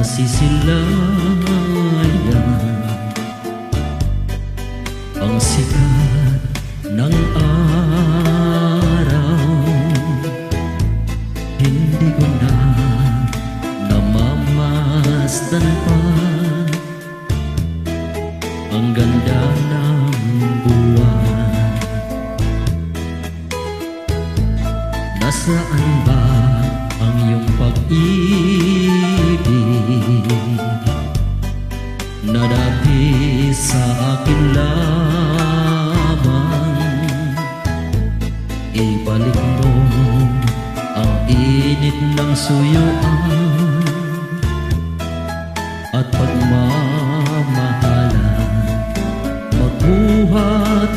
nasisilayan. Ang sikat ng araw. Hindi ko na namamasdan pa. Ang ganda ng buwan. Nasaan ba pag-ibig na dati sa akin lamang Ibalik mo ang init ng suyuan At pagmamahalan Magbuhat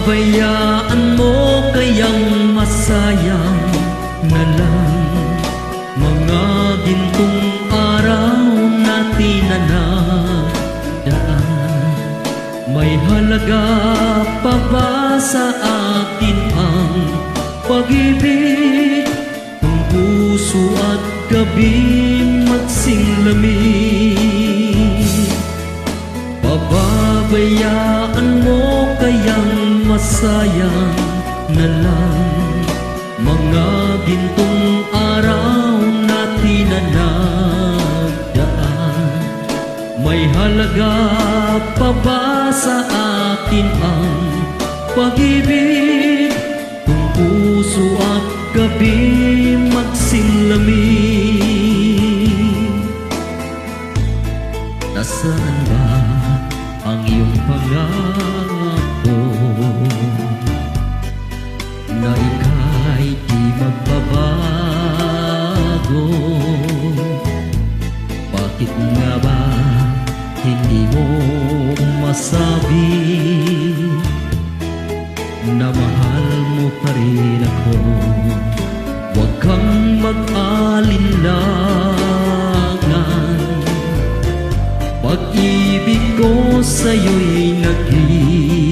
Pababayaan mo kayang masayang na lang. Mga gintong araw natin na nadaan May halaga pa ba sa akin ang pag-ibig? Kung puso at gabi magsinglamig masayang na lang. Mga gintong araw natin na nagdaan May halaga pa ba sa akin ang pag-ibig Kung puso at gabi Bakit nga ba hindi mo masabi Na mahal mo pa rin ako? Huwag kang mag-alinlangan. Pag-ibig ko sa'yo'y naghihintay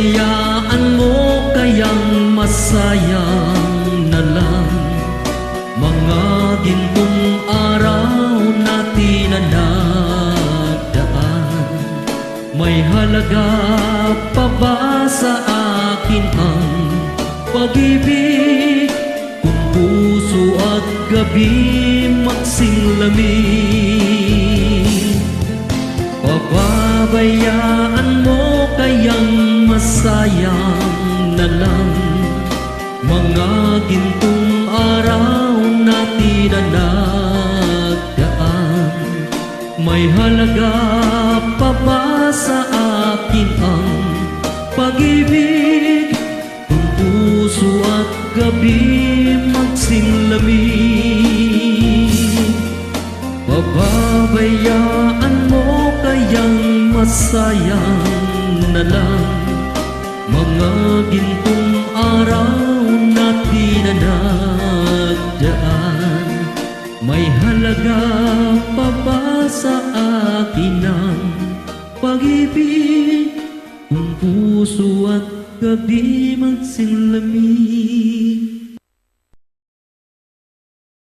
Pababayaan mo kayang masayang na lang. Mga gintong araw natin na nagdaan. May halaga pa ba sa akin ang pag-ibig? Kung puso at gabi magsinglamig Pababayaan mo kayang masayang na lang. Mga gintong araw natin na nagdaan. May halaga pa ba sa akin ang pag-ibig? Kung puso at gabi magsinglamig Pababayaan mo kayang masayang na lang Mga gintong araw na nagdaan May halaga pa ba sa akin ang pag-ibig? Kung puso at gabi magsinglamig